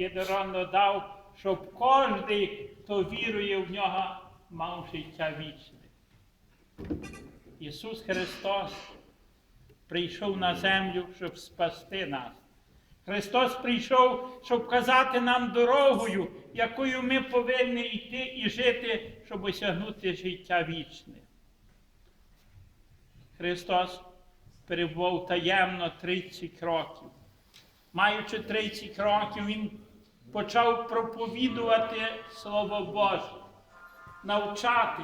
єдинородного дав, щоб кожен, хто вірує в нього, мав життя вічне. Ісус Христос прийшов на землю, щоб спасти нас. Христос прийшов, щоб казати нам дорогою, якою ми повинні йти і жити, щоб осягнути життя вічне. Христос перебував таємно 30 років. Маючи 30 років, Він почав проповідувати Слово Боже, навчати.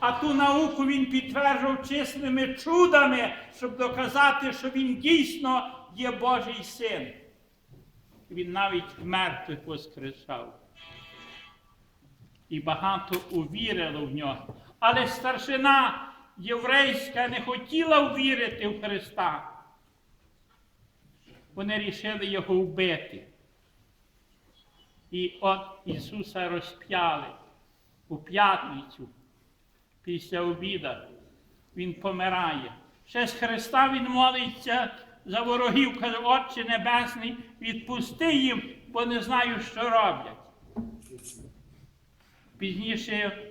А ту науку він підтверджував чесними чудами, щоб доказати, що він дійсно є Божий син. Він навіть мертвих воскрешав. І багато увірило в нього. Але старшина єврейська не хотіла ввірити в Христа. Вони рішили його вбити. І от Ісуса розп'яли у п'ятницю після обіда. Він помирає. Ще з Христа він молиться за ворогів, каже, Отче Небесний, відпусти їм, бо не знаю, що роблять. Пізніше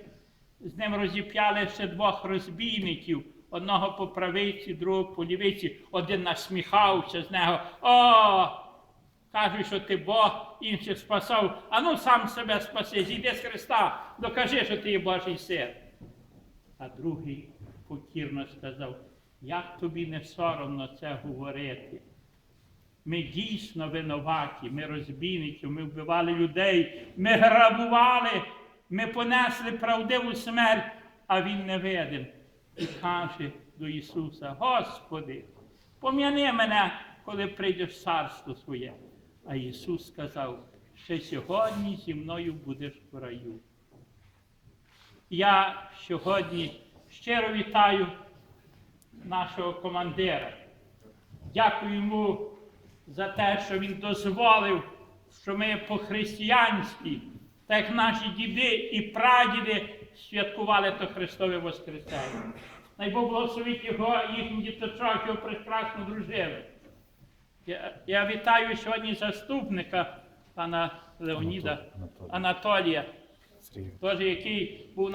з ним розіп'яли ще двох розбійників, одного по правиці, другого по лівиці, один насміхався з нього. О! Кажуть, що ти Бог, інших спасав. А ну сам себе спаси, зійди з Христа, докажи, що ти є Божий син. А другий покірно сказав, як тобі не соромно це говорити. Ми дійсно винуваті, ми розбійники, ми вбивали людей, ми грабували, ми понесли правдиву смерть, а Він не виден. І каже до Ісуса: Господи, пом'яни мене, коли прийдеш в царство своє. А Ісус сказав, ще сьогодні зі мною будеш в раю. Я сьогодні щиро вітаю нашого командира. Дякую йому за те, що він дозволив, що ми по-християнськи, так як наші діди і прадіди святкували то Христове Воскресення. Най Бог благословить його, їхніх діточок, його прекрасну дружину. Я, я вітаю сьогодні заступника пана Леоніда Анатолія. Анатолія, Тож, який був